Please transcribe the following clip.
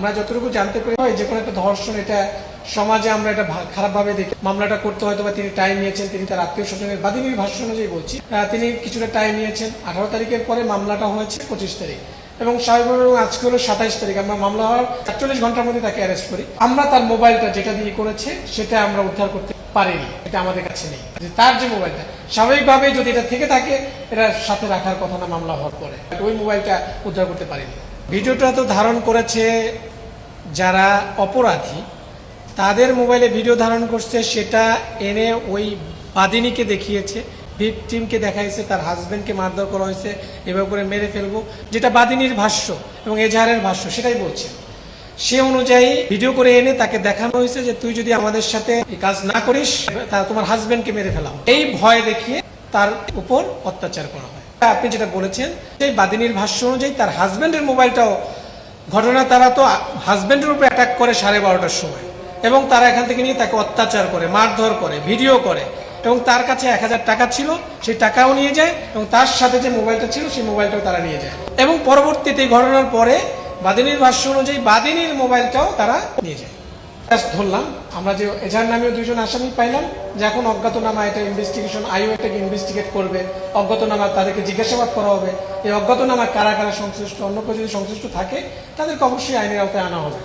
আমরা যতটুকু জানতে পারি হয় যে কোনো একটা ধর্ষণ, এটা সমাজে আমরা এটা খারাপভাবে দেখি। মামলাটা করতে হয়তো বা তিনি টাইম নিয়েছেন, তিনি তার আত্মীয় স্বজনের বাদীনির ভাষ্য অনুযায়ী বলছি। তিনি কিছুটা টাইম নিয়েছেন, আঠারো তারিখের পরে মামলাটা হয়েছে পঁচিশ তারিখ। এবং স্বাভাবিকভাবে আজকে হলো সাতাইশ তারিখ, আমরা মামলা হওয়ার একচল্লিশ ঘণ্টার মধ্যে তাকে অ্যারেস্ট করি। আমরা তার মোবাইলটা যেটা দিয়ে করেছে, সেটা আমরা উদ্ধার করতে পারিনি, এটা আমাদের কাছে নেই। তার যে মোবাইলটা, স্বাভাবিকভাবে যদি এটা থেকে থাকে, এটা সাথে রাখার কথা না মামলা হওয়ার পরে। ওই মোবাইলটা উদ্ধার করতে পারিনি। ভিডিওটা তো ধারণ করেছে যারা অপরাধী, তাদের মোবাইলে ভিডিও ধারণ করছে, সেটা এনে ওই বাদিনীকে দেখিয়েছে ভিকটিমকে দেখাইছে, তার হাজবেন্ডকে মারধর করা হয়েছে, এভাবে করে মেরে ফেলব, যেটা বাদিনীর ভাষ্য এবং এজাহারের ভাষ্য, সেটাই বলছে। সে অনুযায়ী ভিডিও করে এনে তাকে দেখানো হয়েছে যে, তুই যদি আমাদের সাথে কাজ না করিস, তা তোমার হাজবেন্ডকে মেরে ফেলাম এই ভয় দেখিয়ে তার উপর অত্যাচার করা হয়। আপনি যেটা বলেছেন, সেই বাদিনীর ভাষ্য অনুযায়ী তার হাজবেন্ডের মোবাইলটাও ঘটনা তারা তো হাজব্যান্ডের উপরে অ্যাটাক করে সাড়ে বারোটার সময়। এবং তারা এখান থেকে নিয়ে তাকে অত্যাচার করে, মারধর করে, ভিডিও করে। এবং তার কাছে এক হাজার টাকা ছিল, সেই টাকাও নিয়ে যায় এবং তার সাথে যে মোবাইলটা ছিল, সেই মোবাইলটাও তারা নিয়ে যায়। এবং পরবর্তীতে ঘটনার পরে বাদিনীর ভাষ্য অনুযায়ী বাদিনীর মোবাইলটাও তারা নিয়ে যায়। ধরলাম, আমরা যে এজাহার নামেও দুজন আসামি পাইলাম, যে এখন অজ্ঞাতনামা এটা ইনভেস্টিগেশন আইও এটাকে ইনভেস্টিগেট করবে, অজ্ঞাতনামা তাদেরকে জিজ্ঞাসাবাদ করা হবে। এই অজ্ঞাতনামা কারা কারা সংশ্লিষ্ট, অন্য কেউ যদি সংশ্লিষ্ট থাকে, তাদেরকে অবশ্যই আইনের আওতায় আনা হবে।